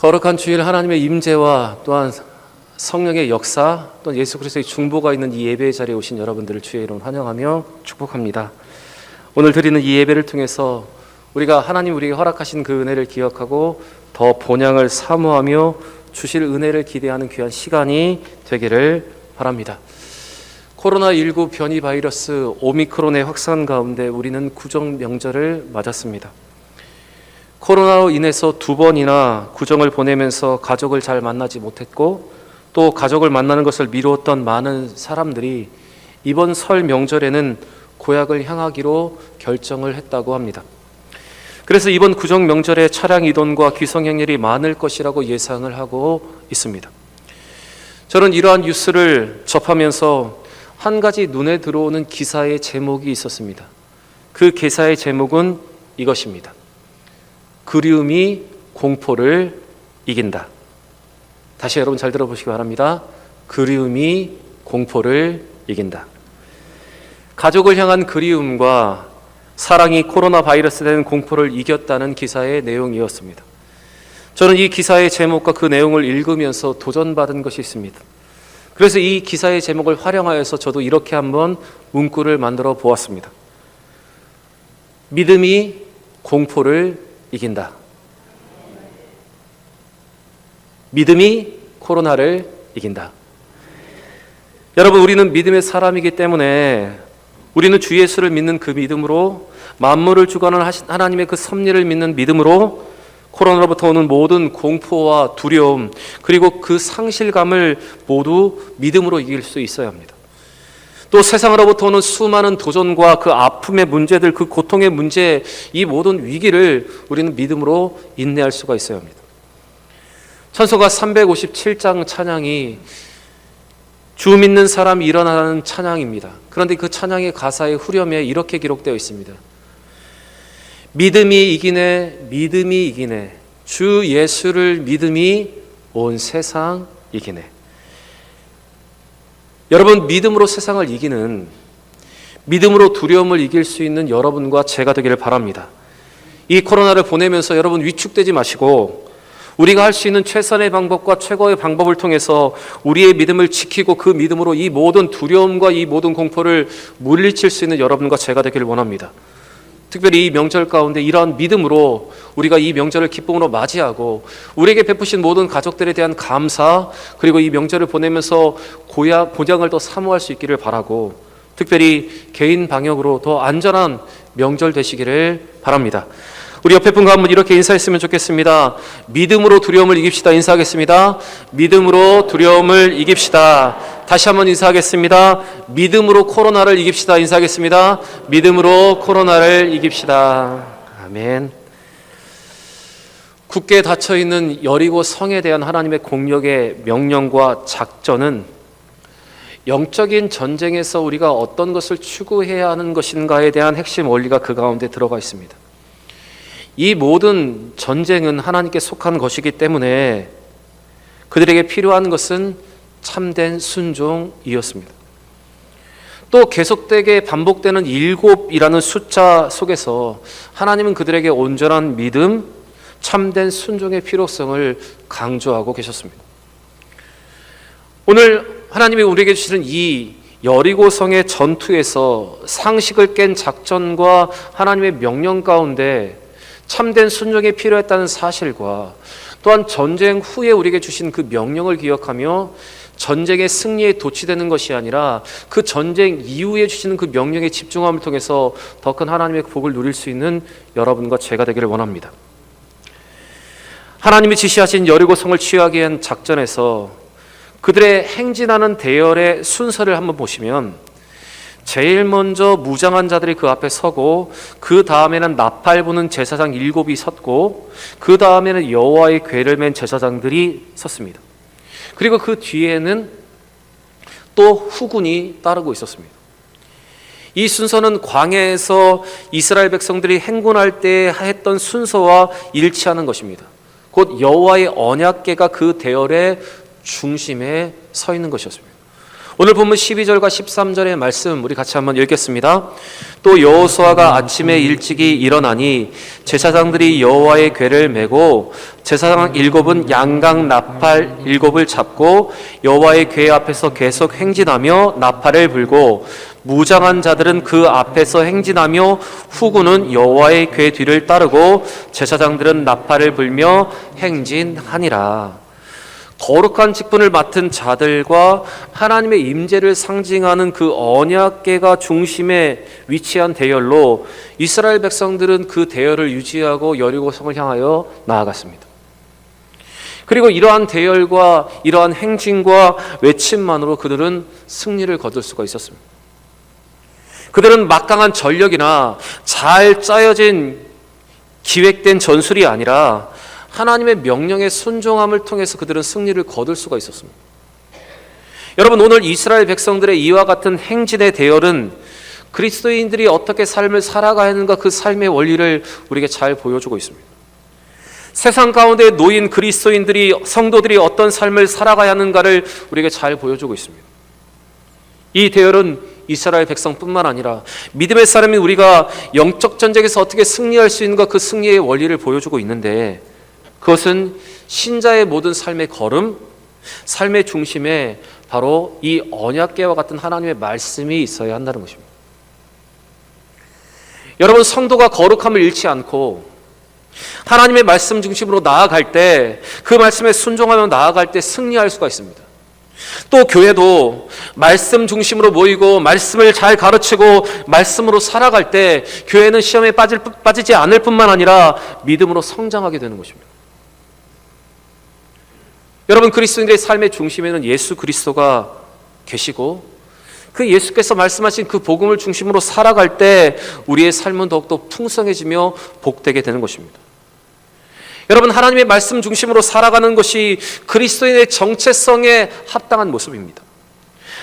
거룩한 주일 하나님의 임재와 또한 성령의 역사 또는 예수 그리스도의 중보가 있는 이 예배의 자리에 오신 여러분들을 주의 이름 환영하며 축복합니다. 오늘 드리는 이 예배를 통해서 우리가 하나님 우리에게 허락하신 그 은혜를 기억하고 더 본향을 사모하며 주실 은혜를 기대하는 귀한 시간이 되기를 바랍니다. 코로나19 변이 바이러스 오미크론의 확산 가운데 우리는 구정 명절을 맞았습니다. 코로나로 인해서 두 번이나 구정을 보내면서 가족을 잘 만나지 못했고 또 가족을 만나는 것을 미루었던 많은 사람들이 이번 설 명절에는 고향을 향하기로 결정을 했다고 합니다. 그래서 이번 구정 명절에 차량 이동과 귀성 행렬이 많을 것이라고 예상을 하고 있습니다. 저는 이러한 뉴스를 접하면서 한 가지 눈에 들어오는 기사의 제목이 있었습니다. 그 기사의 제목은 이것입니다. 그리움이 공포를 이긴다. 다시 여러분 잘 들어보시기 바랍니다. 그리움이 공포를 이긴다. 가족을 향한 그리움과 사랑이 코로나 바이러스에 대한 공포를 이겼다는 기사의 내용이었습니다. 저는 이 기사의 제목과 그 내용을 읽으면서 도전받은 것이 있습니다. 그래서 이 기사의 제목을 활용하여서 저도 이렇게 한번 문구를 만들어 보았습니다. 믿음이 공포를 이긴다. 믿음이 코로나를 이긴다. 여러분, 우리는 믿음의 사람이기 때문에 우리는 주 예수를 믿는 그 믿음으로 만물을 주관하는 하나님의 그 섭리를 믿는 믿음으로 코로나로부터 오는 모든 공포와 두려움 그리고 그 상실감을 모두 믿음으로 이길 수 있어야 합니다. 또 세상으로부터 오는 수많은 도전과 그 아픔의 문제들, 그 고통의 문제, 이 모든 위기를 우리는 믿음으로 인내할 수가 있어야 합니다. 천소가 357장 찬양이 주 믿는 사람이 일어나는 찬양입니다. 그런데 그 찬양의 가사의 후렴에 이렇게 기록되어 있습니다. 믿음이 이기네, 믿음이 이기네. 주 예수를 믿음이 온 세상 이기네. 여러분, 믿음으로 세상을 이기는, 믿음으로 두려움을 이길 수 있는 여러분과 제가 되기를 바랍니다. 이 코로나를 보내면서 여러분 위축되지 마시고, 우리가 할 수 있는 최선의 방법과 최고의 방법을 통해서 우리의 믿음을 지키고 그 믿음으로 이 모든 두려움과 이 모든 공포를 물리칠 수 있는 여러분과 제가 되기를 원합니다. 특별히 이 명절 가운데 이러한 믿음으로 우리가 이 명절을 기쁨으로 맞이하고 우리에게 베푸신 모든 가족들에 대한 감사 그리고 이 명절을 보내면서 고향 고장을 더 사모할 수 있기를 바라고 특별히 개인 방역으로 더 안전한 명절 되시기를 바랍니다. 우리 옆에 분과 한번 이렇게 인사했으면 좋겠습니다. 믿음으로 두려움을 이깁시다. 인사하겠습니다. 믿음으로 두려움을 이깁시다. 다시 한번 인사하겠습니다. 믿음으로 코로나를 이깁시다. 인사하겠습니다. 믿음으로 코로나를 이깁시다. 아멘. 굳게 닫혀 있는 여리고 성에 대한 하나님의 공력의 명령과 작전은 영적인 전쟁에서 우리가 어떤 것을 추구해야 하는 것인가에 대한 핵심 원리가 그 가운데 들어가 있습니다. 이 모든 전쟁은 하나님께 속한 것이기 때문에 그들에게 필요한 것은 참된 순종이었습니다. 또 계속되게 반복되는 일곱이라는 숫자 속에서 하나님은 그들에게 온전한 믿음, 참된 순종의 필요성을 강조하고 계셨습니다. 오늘 하나님이 우리에게 주시는 이 여리고성의 전투에서 상식을 깬 작전과 하나님의 명령 가운데 참된 순종이 필요했다는 사실과 또한 전쟁 후에 우리에게 주신 그 명령을 기억하며 전쟁의 승리에 도취되는 것이 아니라 그 전쟁 이후에 주시는 그 명령에 집중함을 통해서 더 큰 하나님의 복을 누릴 수 있는 여러분과 제가 되기를 원합니다. 하나님이 지시하신 여리고성을 취하기 위한 작전에서 그들의 행진하는 대열의 순서를 한번 보시면 제일 먼저 무장한 자들이 그 앞에 서고 그 다음에는 나팔 부는 제사장 일곱이 섰고 그 다음에는 여호와의 궤를 맨 제사장들이 섰습니다. 그리고 그 뒤에는 또 후군이 따르고 있었습니다. 이 순서는 광야에서 이스라엘 백성들이 행군할 때 했던 순서와 일치하는 것입니다. 곧 여호와의 언약궤가 그 대열의 중심에 서 있는 것이었습니다. 오늘 본문 12절과 13절의 말씀 우리 같이 한번 읽겠습니다. 또 여호수아가 아침에 일찍이 일어나니 제사장들이 여호와의 궤를 메고 제사장 일곱은 양강 나팔 일곱을 잡고 여호와의 궤 앞에서 계속 행진하며 나팔을 불고 무장한 자들은 그 앞에서 행진하며 후군은 여호와의 궤 뒤를 따르고 제사장들은 나팔을 불며 행진하니라. 거룩한 직분을 맡은 자들과 하나님의 임재를 상징하는 그 언약계가 중심에 위치한 대열로 이스라엘 백성들은 그 대열을 유지하고 여리고성을 향하여 나아갔습니다. 그리고 이러한 대열과 이러한 행진과 외침만으로 그들은 승리를 거둘 수가 있었습니다. 그들은 막강한 전력이나 잘 짜여진 기획된 전술이 아니라 하나님의 명령에 순종함을 통해서 그들은 승리를 거둘 수가 있었습니다. 여러분 오늘 이스라엘 백성들의 이와 같은 행진의 대열은 그리스도인들이 어떻게 삶을 살아가야 하는가 그 삶의 원리를 우리에게 잘 보여주고 있습니다. 세상 가운데 놓인 그리스도인들이 성도들이 어떤 삶을 살아가야 하는가를 우리에게 잘 보여주고 있습니다. 이 대열은 이스라엘 백성뿐만 아니라 믿음의 사람인 우리가 영적 전쟁에서 어떻게 승리할 수 있는가 그 승리의 원리를 보여주고 있는데 그것은 신자의 모든 삶의 걸음, 삶의 중심에 바로 이 언약계와 같은 하나님의 말씀이 있어야 한다는 것입니다. 여러분 성도가 거룩함을 잃지 않고 하나님의 말씀 중심으로 나아갈 때 그 말씀에 순종하며 나아갈 때 승리할 수가 있습니다. 또 교회도 말씀 중심으로 모이고 말씀을 잘 가르치고 말씀으로 살아갈 때 교회는 시험에 빠질, 빠지지 않을 뿐만 아니라 믿음으로 성장하게 되는 것입니다. 여러분 그리스도인들의 삶의 중심에는 예수 그리스도가 계시고 그 예수께서 말씀하신 그 복음을 중심으로 살아갈 때 우리의 삶은 더욱더 풍성해지며 복되게 되는 것입니다. 여러분 하나님의 말씀 중심으로 살아가는 것이 그리스도인의 정체성에 합당한 모습입니다.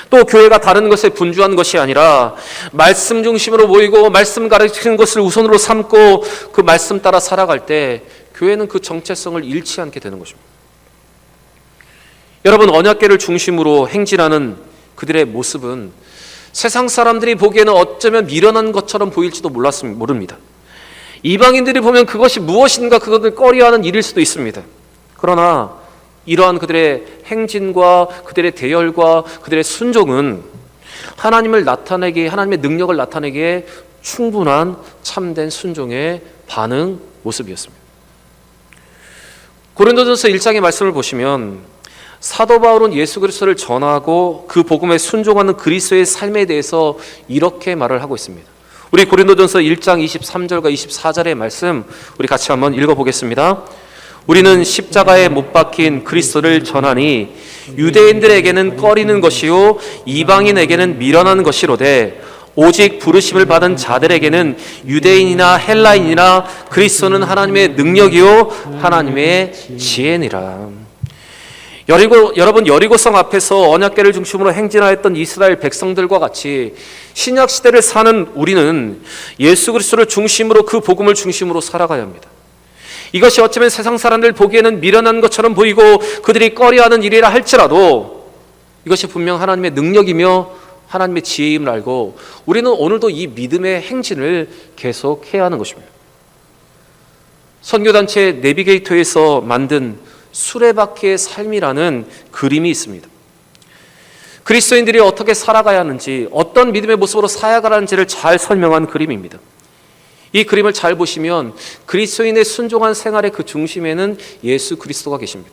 또 교회가 다른 것에 분주한 것이 아니라 말씀 중심으로 모이고 말씀 가르치는 것을 우선으로 삼고 그 말씀 따라 살아갈 때 교회는 그 정체성을 잃지 않게 되는 것입니다. 여러분 언약계를 중심으로 행진하는 그들의 모습은 세상 사람들이 보기에는 어쩌면 미련한 것처럼 보일지도 몰랐습니다. 모릅니다. 이방인들이 보면 그것이 무엇인가 그것을 꺼려하는 일일 수도 있습니다. 그러나 이러한 그들의 행진과 그들의 대열과 그들의 순종은 하나님을 나타내기 하나님의 능력을 나타내기에 충분한 참된 순종의 반응 모습이었습니다. 고린도전서 1장의 말씀을 보시면 사도 바울은 예수 그리스도를 전하고 그 복음에 순종하는 그리스도의 삶에 대해서 이렇게 말을 하고 있습니다. 우리 고린도전서 1장 23절과 24절의 말씀 우리 같이 한번 읽어 보겠습니다. 우리는 십자가에 못 박힌 그리스도를 전하니 유대인들에게는 꺼리는 것이요 이방인에게는 미련한 것이로되 오직 부르심을 받은 자들에게는 유대인이나 헬라인이나 그리스도는 하나님의 능력이요 하나님의 지혜니라. 여리고, 여러분 여리고성 앞에서 언약계를 중심으로 행진하였던 이스라엘 백성들과 같이 신약 시대를 사는 우리는 예수 그리스도를 중심으로 그 복음을 중심으로 살아가야 합니다. 이것이 어쩌면 세상 사람들 보기에는 미련한 것처럼 보이고 그들이 꺼려하는 일이라 할지라도 이것이 분명 하나님의 능력이며 하나님의 지혜임을 알고 우리는 오늘도 이 믿음의 행진을 계속해야 하는 것입니다. 선교단체 내비게이터에서 만든 수레바퀴의 삶이라는 그림이 있습니다. 그리스도인들이 어떻게 살아가야 하는지, 어떤 믿음의 모습으로 살아가는지를 잘 설명한 그림입니다. 이 그림을 잘 보시면 그리스도인의 순종한 생활의 그 중심에는 예수 그리스도가 계십니다.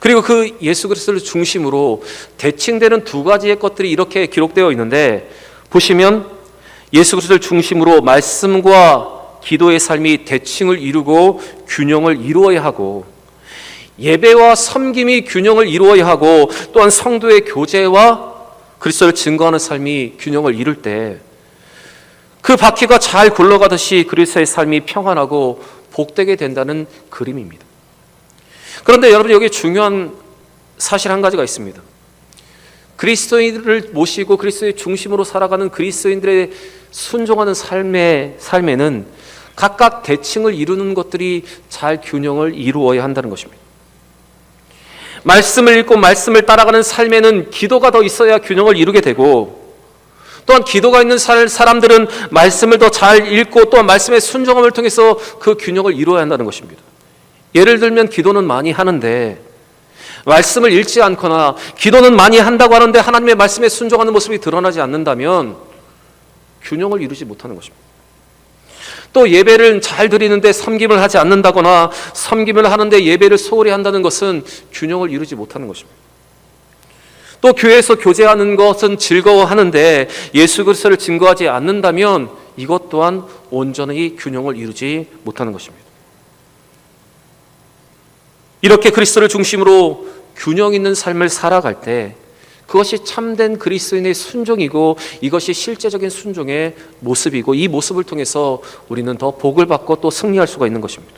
그리고 그 예수 그리스도를 중심으로 대칭되는 두 가지의 것들이 이렇게 기록되어 있는데 보시면 예수 그리스도를 중심으로 말씀과 기도의 삶이 대칭을 이루고 균형을 이루어야 하고 예배와 섬김이 균형을 이루어야 하고 또한 성도의 교제와 그리스도를 증거하는 삶이 균형을 이룰 때 그 바퀴가 잘 굴러가듯이 그리스도의 삶이 평안하고 복되게 된다는 그림입니다. 그런데 여러분 여기 중요한 사실 한 가지가 있습니다. 그리스도인을 모시고 그리스도의 중심으로 살아가는 그리스도인들의 순종하는 삶의 삶에는 각각 대칭을 이루는 것들이 잘 균형을 이루어야 한다는 것입니다. 말씀을 읽고 말씀을 따라가는 삶에는 기도가 더 있어야 균형을 이루게 되고 또한 기도가 있는 살- 사람들은 말씀을 더 잘 읽고 또한 말씀의 순종함을 통해서 그 균형을 이루어야 한다는 것입니다. 예를 들면 기도는 많이 하는데 말씀을 읽지 않거나 기도는 많이 한다고 하는데 하나님의 말씀에 순종하는 모습이 드러나지 않는다면 균형을 이루지 못하는 것입니다. 또 예배를 잘 드리는데 섬김을 하지 않는다거나 섬김을 하는데 예배를 소홀히 한다는 것은 균형을 이루지 못하는 것입니다. 또 교회에서 교제하는 것은 즐거워하는데 예수 그리스도를 증거하지 않는다면 이것 또한 온전히 균형을 이루지 못하는 것입니다. 이렇게 그리스도를 중심으로 균형 있는 삶을 살아갈 때 그것이 참된 그리스도인의 순종이고 이것이 실제적인 순종의 모습이고 이 모습을 통해서 우리는 더 복을 받고 또 승리할 수가 있는 것입니다.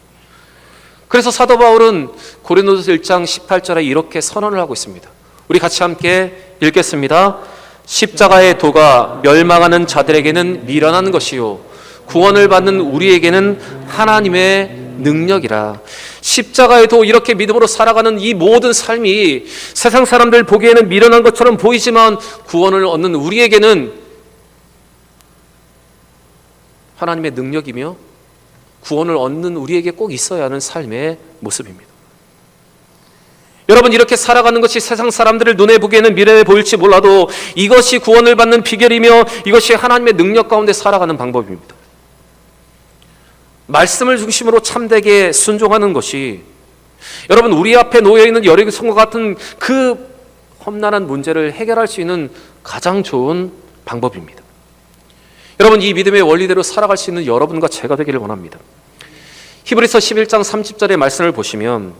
그래서 사도 바울은 고린도서 1장 18절에 이렇게 선언을 하고 있습니다. 우리 같이 함께 읽겠습니다. 십자가의 도가 멸망하는 자들에게는 미련한 것이요 구원을 받는 우리에게는 하나님의 능력이라. 십자가의 도 이렇게 믿음으로 살아가는 이 모든 삶이 세상 사람들 보기에는 미련한 것처럼 보이지만 구원을 얻는 우리에게는 하나님의 능력이며 구원을 얻는 우리에게 꼭 있어야 하는 삶의 모습입니다. 여러분 이렇게 살아가는 것이 세상 사람들을 눈에 보기에는 미련해 보일지 몰라도 이것이 구원을 받는 비결이며 이것이 하나님의 능력 가운데 살아가는 방법입니다. 말씀을 중심으로 참되게 순종하는 것이 여러분 우리 앞에 놓여 있는 여리고성과 같은 그 험난한 문제를 해결할 수 있는 가장 좋은 방법입니다. 여러분 이 믿음의 원리대로 살아갈 수 있는 여러분과 제가 되기를 원합니다. 히브리서 11장 30절의 말씀을 보시면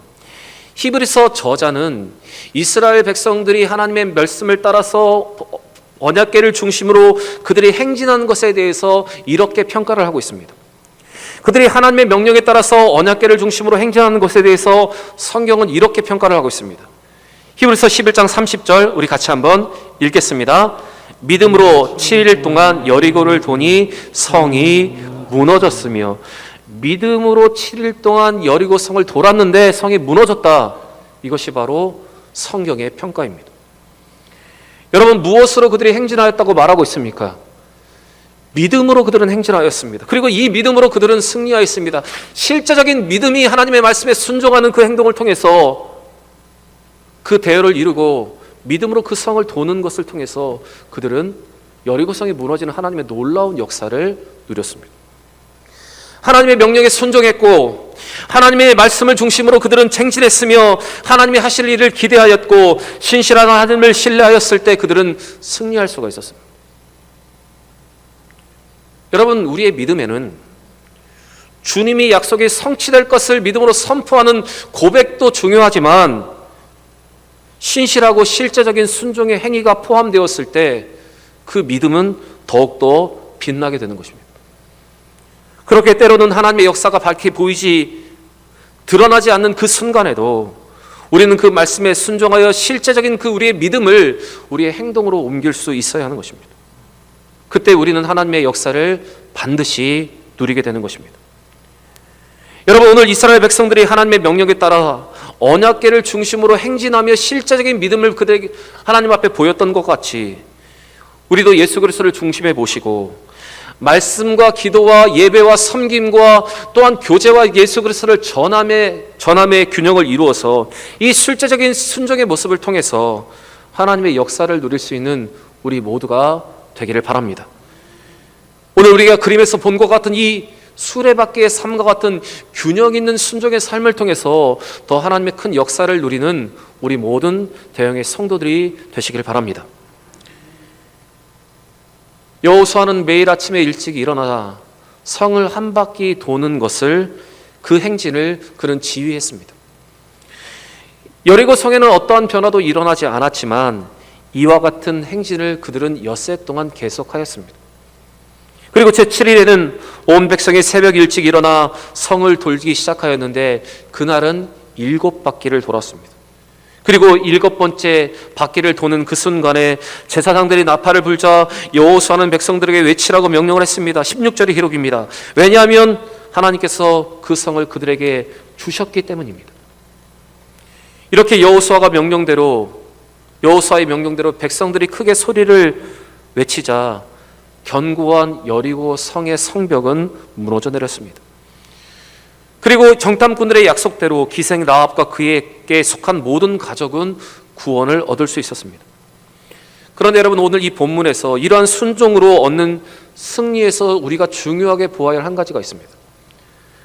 히브리서 저자는 이스라엘 백성들이 하나님의 말씀을 따라서 언약계를 중심으로 그들이 행진하는 것에 대해서 이렇게 평가를 하고 있습니다. 그들이 하나님의 명령에 따라서 언약계를 중심으로 행진하는 것에 대해서 성경은 이렇게 평가를 하고 있습니다. 히브리서 11장 30절 우리 같이 한번 읽겠습니다. 믿음으로 7일 동안 여리고를 도니 성이 무너졌으며 믿음으로 7일 동안 여리고 성을 돌았는데 성이 무너졌다. 이것이 바로 성경의 평가입니다. 여러분 무엇으로 그들이 행진하였다고 말하고 있습니까? 믿음으로 그들은 행진하였습니다. 그리고 이 믿음으로 그들은 승리하였습니다. 실제적인 믿음이 하나님의 말씀에 순종하는 그 행동을 통해서 그 대열을 이루고 믿음으로 그 성을 도는 것을 통해서 그들은 여리고성이 무너지는 하나님의 놀라운 역사를 누렸습니다. 하나님의 명령에 순종했고 하나님의 말씀을 중심으로 그들은 쟁진했으며 하나님이 하실 일을 기대하였고 신실한 하나님을 신뢰하였을 때 그들은 승리할 수가 있었습니다. 여러분 우리의 믿음에는 주님이 약속이 성취될 것을 믿음으로 선포하는 고백도 중요하지만 신실하고 실제적인 순종의 행위가 포함되었을 때 그 믿음은 더욱더 빛나게 되는 것입니다. 그렇게 때로는 하나님의 역사가 밝게 보이지 드러나지 않는 그 순간에도 우리는 그 말씀에 순종하여 실제적인 그 우리의 믿음을 우리의 행동으로 옮길 수 있어야 하는 것입니다. 그때 우리는 하나님의 역사를 반드시 누리게 되는 것입니다. 여러분 오늘 이스라엘 백성들이 하나님의 명령에 따라 언약계를 중심으로 행진하며 실제적인 믿음을 그들에게 하나님 앞에 보였던 것 같이 우리도 예수 그리스도를 중심에 모시고 말씀과 기도와 예배와 섬김과 또한 교제와 예수 그리스도를 전함의 전함의 균형을 이루어서 이 실제적인 순종의 모습을 통해서 하나님의 역사를 누릴 수 있는 우리 모두가 되기를 바랍니다. 오늘 우리가 그림에서 본 것 같은 이 수레바퀴의 삶과 같은 균형 있는 순종의 삶을 통해서 더 하나님의 큰 역사를 누리는 우리 모든 대형의 성도들이 되시길 바랍니다. 여호수아는 매일 아침에 일찍 일어나 성을 한 바퀴 도는 것을 그 행진을 그는 지휘했습니다. 여리고 성에는 어떠한 변화도 일어나지 않았지만 이와 같은 행진을 그들은 엿새 동안 계속하였습니다. 그리고 제7일에는 온 백성이 새벽 일찍 일어나 성을 돌기 시작하였는데 그날은 일곱 바퀴를 돌았습니다. 그리고 일곱 번째 바퀴를 도는 그 순간에 제사장들이 나팔을 불자 여호수아는 백성들에게 외치라고 명령을 했습니다. 16절의 기록입니다. 왜냐하면 하나님께서 그 성을 그들에게 주셨기 때문입니다. 이렇게 여호수아가 명령대로 여호수아의 명령대로 백성들이 크게 소리를 외치자 견고한 여리고 성의 성벽은 무너져 내렸습니다. 그리고 정탐꾼들의 약속대로 기생 라합과 그에게 속한 모든 가족은 구원을 얻을 수 있었습니다. 그런데 여러분 오늘 이 본문에서 이러한 순종으로 얻는 승리에서 우리가 중요하게 보아야 할 한 가지가 있습니다.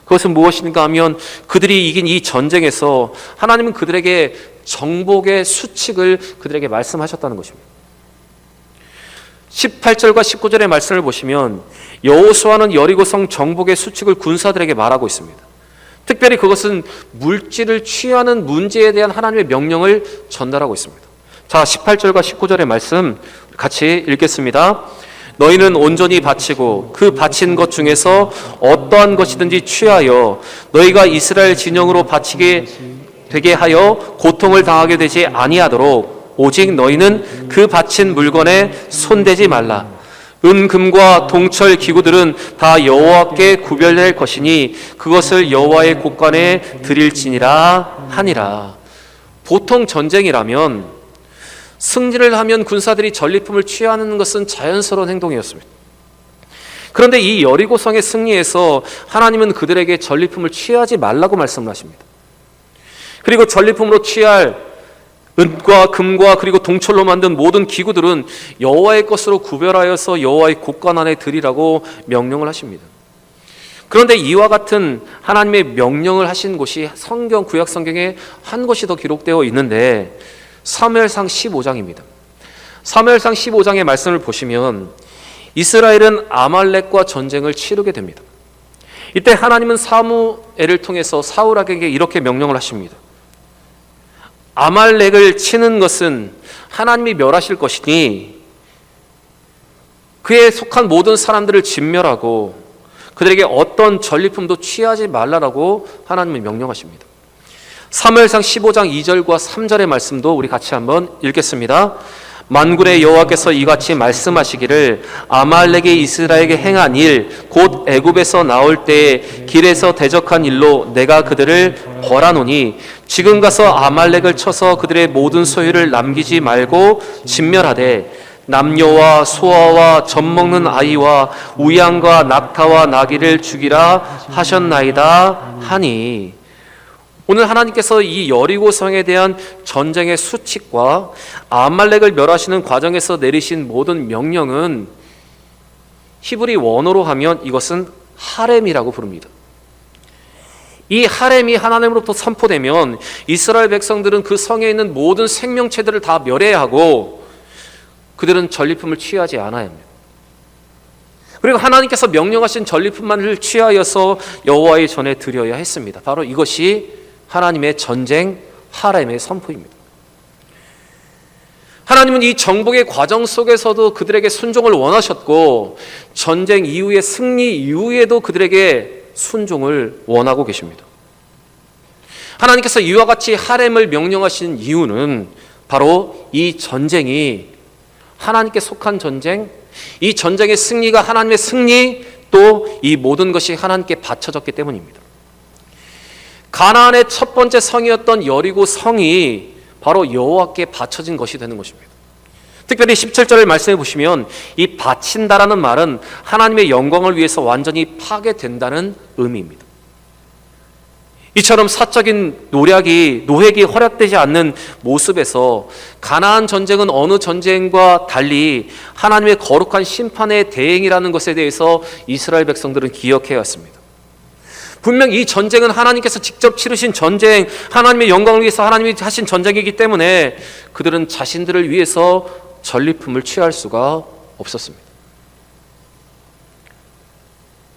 그것은 무엇인가 하면 그들이 이긴 이 전쟁에서 하나님은 그들에게 정복의 수칙을 그들에게 말씀하셨다는 것입니다. 18절과 19절의 말씀을 보시면 여호수아는 여리고성 정복의 수칙을 군사들에게 말하고 있습니다. 특별히 그것은 물질을 취하는 문제에 대한 하나님의 명령을 전달하고 있습니다. 자, 18절과 19절의 말씀 같이 읽겠습니다. 너희는 온전히 바치고 그 바친 것 중에서 어떠한 것이든지 취하여 너희가 이스라엘 진영으로 바치게 되게 하여 고통을 당하게 되지 아니하도록 오직 너희는 그 바친 물건에 손대지 말라. 은 금과 동철 기구들은 다 여호와께 구별될 것이니 그것을 여호와의 곳간에 드릴지니라 하니라. 보통 전쟁이라면 승리를 하면 군사들이 전리품을 취하는 것은 자연스러운 행동이었습니다. 그런데 이 여리고성의 승리에서 하나님은 그들에게 전리품을 취하지 말라고 말씀을 하십니다. 그리고 전리품으로 취할 은과 금과 그리고 동철로 만든 모든 기구들은 여호와의 것으로 구별하여서 여호와의 곳간 안에 드리라고 명령을 하십니다. 그런데 이와 같은 하나님의 명령을 하신 곳이 성경 구약 성경에 한 곳이 더 기록되어 있는데 사무엘상 15장입니다. 사무엘상 15장의 말씀을 보시면 이스라엘은 아말렉과 전쟁을 치르게 됩니다. 이때 하나님은 사무엘을 통해서 사울에게 이렇게 명령을 하십니다. 아말렉을 치는 것은 하나님이 멸하실 것이니 그에 속한 모든 사람들을 진멸하고 그들에게 어떤 전리품도 취하지 말라라고 하나님이 명령하십니다. 사무엘상 15장 2절과 3절의 말씀도 우리 같이 한번 읽겠습니다. 만군의 여호와께서 이같이 말씀하시기를 아말렉이 이스라엘에게 행한 일 곧 애굽에서 나올 때에 길에서 대적한 일로 내가 그들을 벌하노니 지금 가서 아말렉을 쳐서 그들의 모든 소유를 남기지 말고 진멸하되 남녀와 소아와 젖 먹는 아이와 우양과 낙타와 나귀를 죽이라 하셨나이다 하니 오늘 하나님께서 이 여리고 성에 대한 전쟁의 수칙과 아말렉을 멸하시는 과정에서 내리신 모든 명령은 히브리 원어로 하면 이것은 하렘이라고 부릅니다. 이 하렘이 하나님으로부터 선포되면 이스라엘 백성들은 그 성에 있는 모든 생명체들을 다 멸해야 하고 그들은 전리품을 취하지 않아야 합니다. 그리고 하나님께서 명령하신 전리품만을 취하여서 여호와의 전에 드려야 했습니다. 바로 이것이 하나님의 전쟁 하렘의 선포입니다. 하나님은 이 정복의 과정 속에서도 그들에게 순종을 원하셨고 전쟁 이후의 승리 이후에도 그들에게 순종을 원하고 계십니다. 하나님께서 이와 같이 하렘을 명령하신 이유는 바로 이 전쟁이 하나님께 속한 전쟁, 이 전쟁의 승리가 하나님의 승리, 또 이 모든 것이 하나님께 바쳐졌기 때문입니다. 가나안의 첫 번째 성이었던 여리고 성이 바로 여호와께 바쳐진 것이 되는 것입니다. 특별히 17절을 말씀해 보시면 이 바친다라는 말은 하나님의 영광을 위해서 완전히 파괴된다는 의미입니다. 이처럼 사적인 노력이 노획이 허락되지 않는 모습에서 가나안 전쟁은 어느 전쟁과 달리 하나님의 거룩한 심판의 대행이라는 것에 대해서 이스라엘 백성들은 기억해 왔습니다. 분명 이 전쟁은 하나님께서 직접 치르신 전쟁, 하나님의 영광을 위해서 하나님이 하신 전쟁이기 때문에 그들은 자신들을 위해서 전리품을 취할 수가 없었습니다.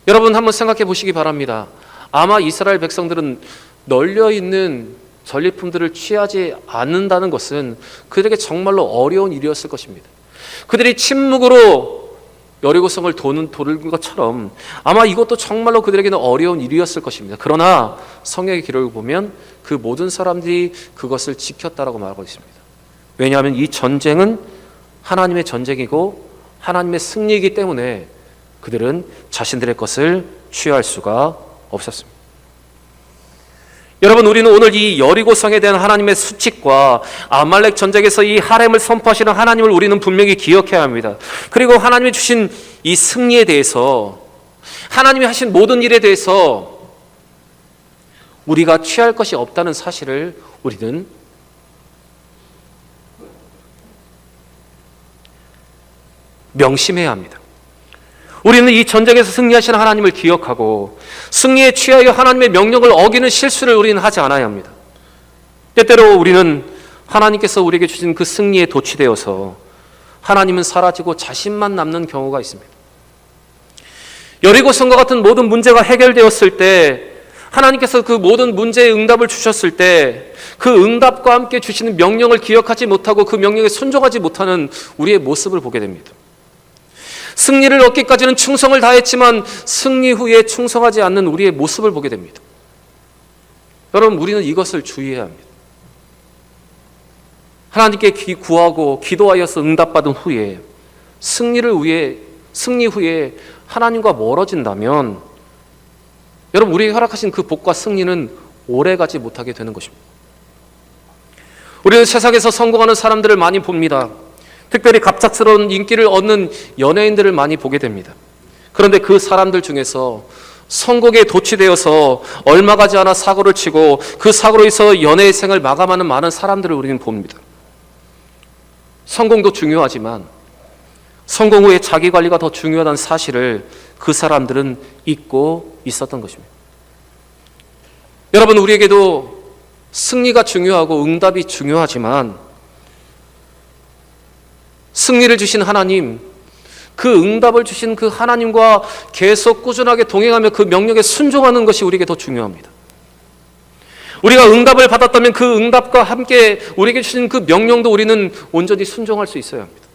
여러분 한번 생각해 보시기 바랍니다. 아마 이스라엘 백성들은 널려 있는 전리품들을 취하지 않는다는 것은 그들에게 정말로 어려운 일이었을 것입니다. 그들이 침묵으로 여리고성을 도는 도는 것처럼 아마 이것도 정말로 그들에게는 어려운 일이었을 것입니다. 그러나 성경의 기록을 보면 그 모든 사람들이 그것을 지켰다라고 말하고 있습니다. 왜냐하면 이 전쟁은 하나님의 전쟁이고 하나님의 승리이기 때문에 그들은 자신들의 것을 취할 수가 없었습니다. 여러분 우리는 오늘 이 여리고성에 대한 하나님의 수칙과 아말렉 전쟁에서 이 하렘을 선포하시는 하나님을 우리는 분명히 기억해야 합니다. 그리고 하나님이 주신 이 승리에 대해서 하나님이 하신 모든 일에 대해서 우리가 취할 것이 없다는 사실을 우리는 명심해야 합니다. 우리는 이 전쟁에서 승리하시는 하나님을 기억하고 승리에 취하여 하나님의 명령을 어기는 실수를 우리는 하지 않아야 합니다. 때때로 우리는 하나님께서 우리에게 주신 그 승리에 도취되어서 하나님은 사라지고 자신만 남는 경우가 있습니다. 여리고 성과 같은 모든 문제가 해결되었을 때 하나님께서 그 모든 문제의 응답을 주셨을 때 그 응답과 함께 주시는 명령을 기억하지 못하고 그 명령에 순종하지 못하는 우리의 모습을 보게 됩니다. 승리를 얻기까지는 충성을 다했지만 승리 후에 충성하지 않는 우리의 모습을 보게 됩니다. 여러분, 우리는 이것을 주의해야 합니다. 하나님께 기- 구하고 기도하여서 응답받은 후에 승리를 위해 승리 후에 하나님과 멀어진다면 여러분 우리에게 허락하신 그 복과 승리는 오래 가지 못하게 되는 것입니다. 우리는 세상에서 성공하는 사람들을 많이 봅니다. 특별히 갑작스러운 인기를 얻는 연예인들을 많이 보게 됩니다. 그런데 그 사람들 중에서 성공에 도취되어서 얼마 가지 않아 사고를 치고 그 사고로 인해서 연예의 생을 마감하는 많은 사람들을 우리는 봅니다. 성공도 중요하지만 성공 후에 자기 관리가 더 중요하다는 사실을 그 사람들은 잊고 있었던 것입니다. 여러분 우리에게도 승리가 중요하고 응답이 중요하지만 승리를 주신 하나님 그 응답을 주신 그 하나님과 계속 꾸준하게 동행하며 그 명령에 순종하는 것이 우리에게 더 중요합니다. 우리가 응답을 받았다면 그 응답과 함께 우리에게 주신 그 명령도 우리는 온전히 순종할 수 있어야 합니다.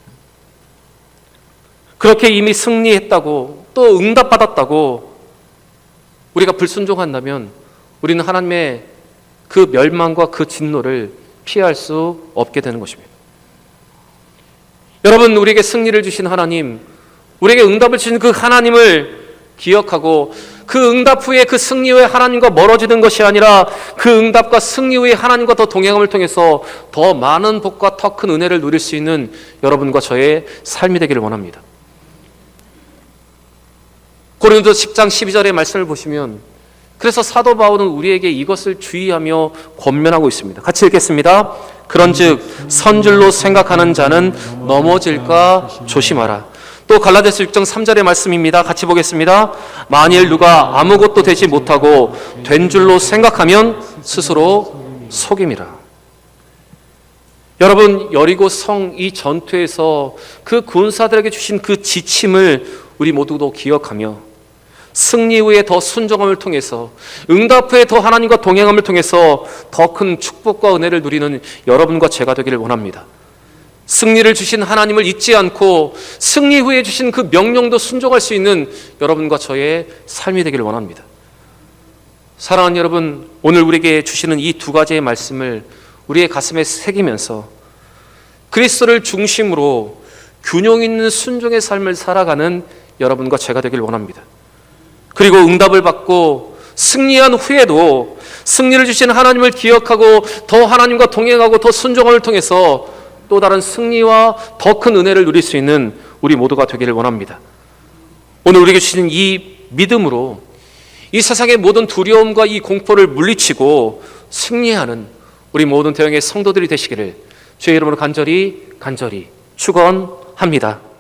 그렇게 이미 승리했다고 또 응답받았다고 우리가 불순종한다면 우리는 하나님의 그 멸망과 그 진노를 피할 수 없게 되는 것입니다. 여러분, 우리에게 승리를 주신 하나님, 우리에게 응답을 주신 그 하나님을 기억하고 그 응답 후에 그 승리 후에 하나님과 멀어지는 것이 아니라 그 응답과 승리 후에 하나님과 더 동행함을 통해서 더 많은 복과 더 큰 은혜를 누릴 수 있는 여러분과 저의 삶이 되기를 원합니다. 고린도 10장 12절의 말씀을 보시면 그래서 사도 바울은 우리에게 이것을 주의하며 권면하고 있습니다. 같이 읽겠습니다. 그런즉 선줄로 생각하는 자는 넘어질까 조심하라. 또 갈라디아서 6장 3절의 말씀입니다. 같이 보겠습니다. 만일 누가 아무것도 되지 못하고 된 줄로 생각하면 스스로 속임이라. 여러분 여리고 성 이 전투에서 그 군사들에게 주신 그 지침을 우리 모두도 기억하며 승리 후에 더 순종함을 통해서 응답 후에 더 하나님과 동행함을 통해서 더 큰 축복과 은혜를 누리는 여러분과 제가 되기를 원합니다. 승리를 주신 하나님을 잊지 않고 승리 후에 주신 그 명령도 순종할 수 있는 여러분과 저의 삶이 되기를 원합니다. 사랑하는 여러분, 오늘 우리에게 주시는 이 두 가지의 말씀을 우리의 가슴에 새기면서 그리스도를 중심으로 균형 있는 순종의 삶을 살아가는 여러분과 제가 되길 원합니다. 그리고 응답을 받고 승리한 후에도 승리를 주신 하나님을 기억하고 더 하나님과 동행하고 더 순종함을 통해서 또 다른 승리와 더 큰 은혜를 누릴 수 있는 우리 모두가 되기를 원합니다. 오늘 우리에게 주신 이 믿음으로 이 세상의 모든 두려움과 이 공포를 물리치고 승리하는 우리 모든 대형의 성도들이 되시기를 주의 이름으로 간절히 간절히 축원합니다.